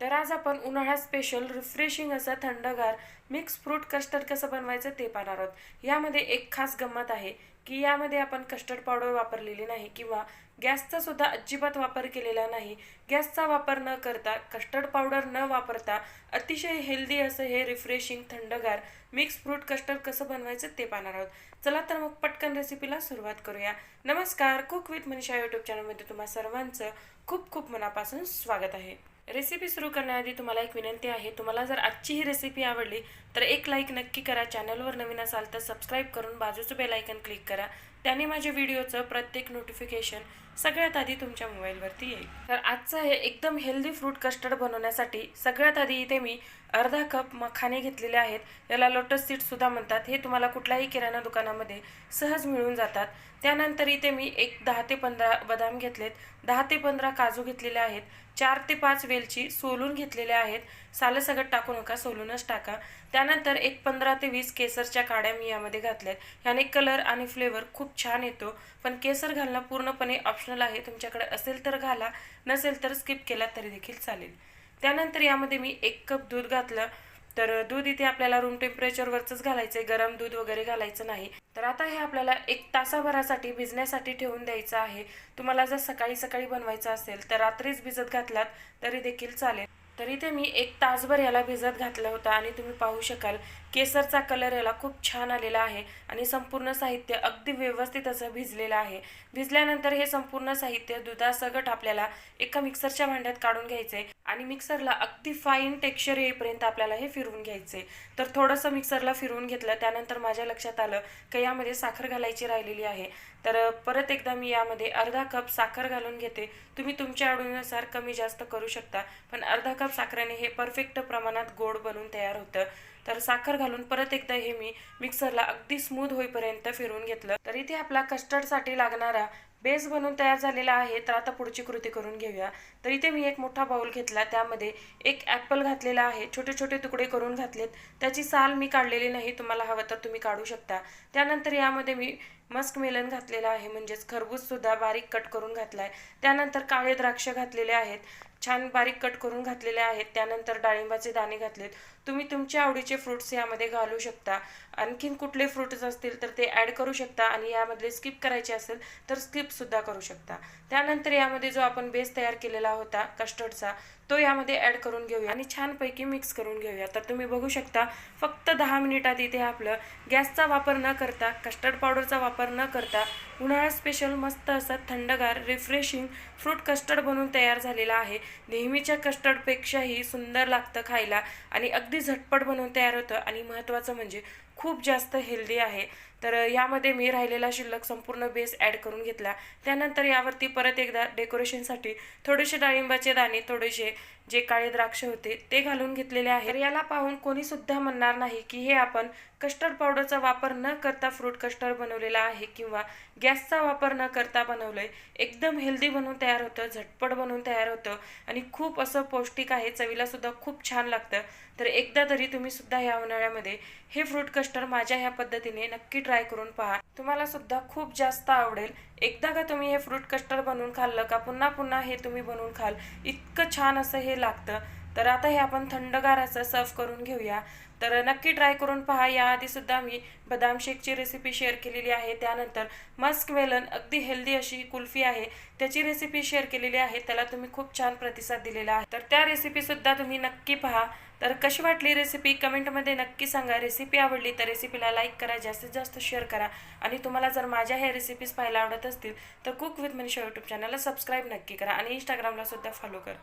तर आज आपण उन्हाळ्यात स्पेशल रिफ्रेशिंग असं थंडगार मिक्स फ्रूट कस्टर्ड कसं बनवायचं ते पाहणार आहोत. यामध्ये एक खास गंमत आहे की यामध्ये आपण कस्टर्ड पावडर वापरलेली नाही किंवा गॅसचा सुद्धा अजिबात वापर केलेला नाही. गॅसचा वापर न करता कस्टर्ड पावडर न वापरता अतिशय हेल्दी असं हे रिफ्रेशिंग थंडगार मिक्स फ्रूट कस्टर्ड कसं बनवायचं ते पाहणार आहोत. चला तर मग पटकन रेसिपीला सुरुवात करूया. नमस्कार कुक विथ मनीषा यूट्यूब चॅनलमध्ये तुम्हा सर्वांचं खूप खूप मनापासून स्वागत आहे. रेसिपी सुरू करण्याआधी तुम्हाला एक विनंती आहे तुम्हाला जर आजची ही रेसिपी आवडली तर एक लाईक नक्की करा. चॅनलवर नवीन असाल तर सबस्क्राईब करून बाजूचं बेलायकन क्लिक करा. त्याने माझ्या व्हिडिओचं प्रत्येक नोटिफिकेशन सगळ्यात आधी तुमच्या मोबाईलवरती येईल. तर आजचं हे एकदम हेल्दी फ्रूट कस्टर्ड बनवण्यासाठी सगळ्यात आधी इथे मी अर्धा कप मखाने घेतलेले आहेत. याला लोटस सीडसुद्धा म्हणतात. हे तुम्हाला कुठल्याही किराणा दुकानामध्ये सहज मिळून जातात. त्यानंतर इथे मी एक दहा ते पंधरा बदाम घेतलेत. दहा ते पंधरा काजू घेतलेले आहेत. चार ते पाच वेलची सोलून घेतलेल्या आहेत. सालसगट टाकू नका सोलूनच टाका. त्यानंतर एक पंधरा ते वीस केसरच्या काड्या मी यामध्ये घातल्यात. ह्याने कलर आणि फ्लेवर खूप छान येतो. पण केसर घालणं पूर्णपणे ऑप्शनल आहे. तुमच्याकडे असेल तर घाला नसेल तर स्किप केला तरी देखील चालेल. त्यानंतर यामध्ये मी एक कप दूध घातलं. तर दूध इथे आपल्याला रूम टेम्परेचरवरच घालायचं आहे गरम दूध वगैरे घालायचं नाही. तर आता हे आपल्याला एक तासाभरासाठी भिजण्यासाठी ठेवून द्यायचं आहे. तुम्हाला जर सकाळी सकाळी बनवायचं असेल तर रात्रीच भिजत घातलात तरी देखील चालेल. तर इथे मी एक तासभर याला भिजत घातलं होतं आणि तुम्ही पाहू शकाल. केसरचा कलर याला खूप छान आलेला आहे आणि संपूर्ण साहित्य अगदी व्यवस्थित असं भिजलेलं आहे. भिजल्यानंतर हे संपूर्ण साहित्य दुधासगट आपल्याला एका मिक्सरच्या भांड्यात काढून घ्यायचे आणि मिक्सरला अगदी फाईन टेक्स्चर येईपर्यंत आपल्याला हे फिरवून घ्यायचे. तर थोडंसं मिक्सरला फिरवून घेतलं त्यानंतर माझ्या लक्षात आलं की यामध्ये साखर घालायची राहिलेली आहे. तर परत एकदा मी यामध्ये अर्धा कप साखर घालून घेते. तुम्ही तुमच्या आवडीनुसार कमी जास्त करू शकता पण अर्धा कप साखरेने हे परफेक्ट प्रमाणात गोड बनून तयार होतं. तर साखर घालून परत एकदा हे मी मिक्सरला अगदी स्मूथ होईपर्यंत फिरवून घेतलं. तर इथे आपला कस्टर्डसाठी लागणारा बेस बनवून तयार झालेला आहे. तर आता पुढची कृती करून घेऊया. तर इथे मी एक मोठा बाऊल घेतला. त्यामध्ये एक ॲपल घातलेला आहे. छोटे छोटे तुकडे करून घातलेत. त्याची साल मी काढलेली नाही. तुम्हाला हवं तर तुम्ही काढू शकता. त्यानंतर यामध्ये मी मस्क मेलन घातलेला आहे. म्हणजेच खरबूजसुद्धा बारीक कट करून घातला आहे त्यानंतर काळे द्राक्ष घातलेले आहेत. छान बारीक कट करून घातलेले आहेत. त्यानंतर डाळिंबाचे दाणे घातलेत. तुम्ही तुमच्या आवडीचे फ्रुट्स यामध्ये घालू शकता. आणखीन कुठले फ्रुट्स असतील तर ते ॲड करू शकता. आणि यामधले स्किप करायचे असेल तर स्किप सुद्धा करू शकता. त्यानंतर यामध्ये जो आपण बेस तयार केलेला होता कस्टर्डचा तो यामध्ये ॲड करून घेऊया आणि छानपैकी मिक्स करून घेऊया. तर तुम्ही बघू शकता फक्त दहा मिनिटात इथे आपलं गॅसचा वापर न करता कस्टर्ड पावडरचा वापर न करता उन्हाळा स्पेशल मस्त असं थंडगार रिफ्रेशिंग फ्रूट कस्टर्ड बनून तयार झालेला आहे. नेहमीच्या कस्टर्डपेक्षाही सुंदर लागतं खायला आणि अगदी झटपट बनवून तयार होतं आणि महत्त्वाचं म्हणजे खूप जास्त हेल्दी आहे. तर यामध्ये मी राहिलेला शिल्लक संपूर्ण बेस ॲड करून घेतला. त्यानंतर यावरती परत एकदा डेकोरेशनसाठी थोडेसे डाळिंबाचे दाणे थोडेसे जे काळे द्राक्ष होते ते घालून घेतलेले आहे याला पाहून कोणी सुद्धा म्हणणार नाही की हे आपण कस्टर्ड पावडरचा वापर न करता फ्रूट कस्टर्ड बनवलेला आहे किंवा गॅसचा वापर न करता बनवलंय. एकदम हेल्दी बनवून तयार होतं झटपट बनवून तयार होतं आणि खूप असं पौष्टिक आहे चवीला सुद्धा खूप छान लागतं. तर एकदा तरी तुम्ही सुद्धा ह्या उन्हाळ्यामध्ये हे फ्रूट कस्टर्ड माझ्या ह्या पद्धतीने नक्की ट्राय करून पहा. तुम्हाला सुद्धा खूप जास्त आवडेल. एकदा का तुम्ही हे फ्रूट कस्टर्ड बनवून खाल्लं का पुन्हा पुन्हा हे तुम्ही बनवून खाल इतकं छान असं हे लागतं. तर आता हे आपण थंडगार असं सर्व करून घेऊया. तर नक्की ट्राय करून पहा. याआधी सुद्धा मी बदाम शेकची रेसिपी शेअर केलेली आहे. त्यानंतर मस्क मेलन अगदी हेल्दी अशी कुल्फी आहे. त्याची रेसिपी शेअर केलेली आहे. त्याला तुम्ही खूप छान प्रतिसाद दिलेला आहे. तर त्या रेसिपीसुद्धा तुम्ही नक्की पहा. तर कशी वाटली रेसिपी कमेंटमध्ये नक्की सांगा. रेसिपी आवडली तर रेसिपीला लाईक करा. जास्तीत जास्त शेअर करा. आणि तुम्हाला जर माझ्या ह्या रेसिपीज पाहायला आवडत असतील तर कुक विथ मनीषा यूट्यूब चॅनलला सबस्क्राईब नक्की करा. आणि इंस्टाग्रामला सुद्धा फॉलो करा.